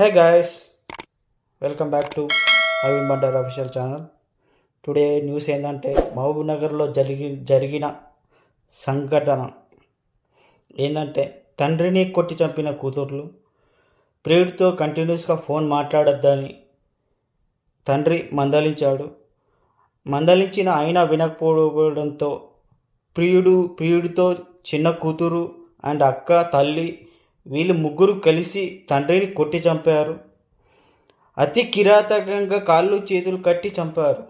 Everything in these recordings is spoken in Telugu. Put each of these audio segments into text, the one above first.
Hey guys welcome back to అవిన్ Bandar official channel today news ఏంటంటే మహబూబ్ నగర్లో జరిగి జరిగిన సంఘటన. ఏంటంటే తండ్రిని కొట్టి చంపిన కూతుర్లు ప్రియుడితో కంటిన్యూస్గా ఫోన్ మాట్లాడొద్దని తండ్రి మందలించాడు. మందలించిన అయినా వినకపోవడంతో ప్రియుడు ప్రియుడితో చిన్న కూతురు అండ్ అక్క తల్లి వీళ్ళు ముగ్గురు కలిసి తండ్రిని కొట్టి చంపారు. అతి కిరాతకంగా కాళ్ళు చేతులు కట్టి చంపారు.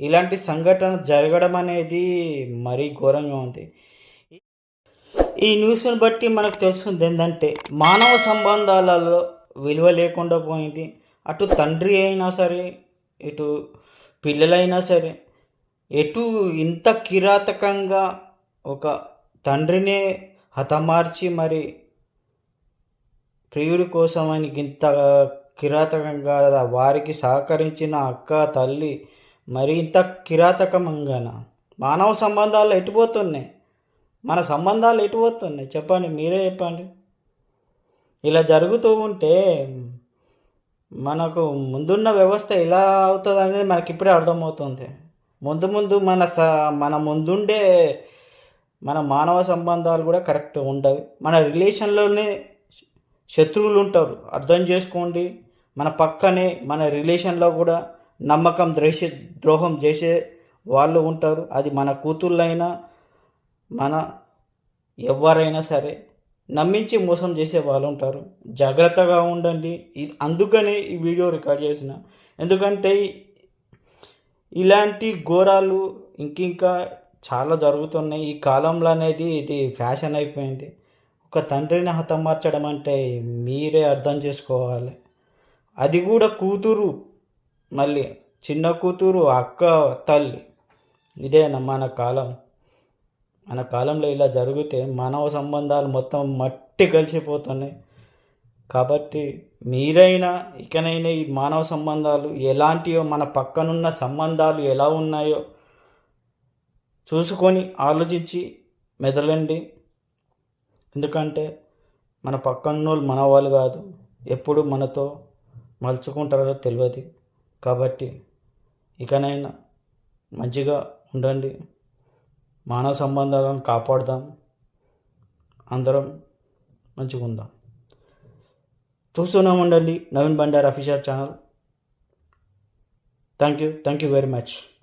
ఇలాంటి సంఘటన జరగడం అనేది మరీ ఘోరంగా ఉంది. ఈ న్యూస్ని బట్టి మనకు తెలుస్తుంది ఏంటంటే మానవ సంబంధాలలో విలువ లేకుండా పోయింది. అటు తండ్రి అయినా సరే ఇటు పిల్లలైనా సరే ఎటు ఇంత కిరాతకంగా ఒక తండ్రినే హతమార్చి మరి ప్రియుడి కోసమని ఇంత కిరాతకంగా వారికి సహకరించిన అక్క తల్లి మరి ఇంత కిరాతకంగాన మానవ సంబంధాలు ఎటుపోతున్నాయి మన సంబంధాలు ఎటుపోతున్నాయి చెప్పండి మీరే చెప్పండి. ఇలా జరుగుతూ ఉంటే మనకు ముందున్న వ్యవస్థ ఎలా అవుతుంది అనేది మనకి ఇప్పుడే అర్థమవుతుంది. ముందు ముందు మన స మన ముందుండే మన మానవ సంబంధాలు కూడా కరెక్ట్ ఉండవు. మన రిలేషన్లోనే శత్రువులు ఉంటారు అర్థం చేసుకోండి. మన పక్కనే మన రిలేషన్లో కూడా నమ్మకం ద్రేష ద్రోహం చేసే వాళ్ళు ఉంటారు. అది మన కూతుళ్ళైనా మన ఎవరైనా సరే నమ్మించి మోసం చేసే వాళ్ళు ఉంటారు. జాగ్రత్తగా ఉండండి. ఇది అందుకనే ఈ వీడియో రికార్డ్ చేసిన. ఎందుకంటే ఇలాంటి ఘోరాలు ఇంకింకా చాలా జరుగుతున్నాయి. ఈ కాలంలో అనేది ఇది ఫ్యాషన్ అయిపోయింది. ఒక తండ్రిని హతమార్చడం అంటే మీరే అర్థం చేసుకోవాలి. అది కూడా కూతురు మళ్ళీ చిన్న కూతురు అక్క తల్లి. ఇదేనా మన కాలం. మన కాలంలో ఇలా జరిగితే మానవ సంబంధాలు మొత్తం మట్టి కలిసిపోతున్నాయి. కాబట్టి మీరైనా ఇకనైనా ఈ మానవ సంబంధాలు ఎలాంటివో మన పక్కనున్న సంబంధాలు ఎలా ఉన్నాయో చూసుకొని ఆలోచించి మెదలండి. ఎందుకంటే మన పక్కన్నోళ్ళు మన వాళ్ళు కాదు ఎప్పుడు మనతో మలుచుకుంటారో తెలియదు కాబట్టి ఇకనైనా మంచిగా ఉండండి. మానవ సంబంధాలను కాపాడుదాం. అందరం మంచిగా ఉందాం. చూస్తూనే ఉండండి Naveen Bandar official channel. Thank you thank you very much.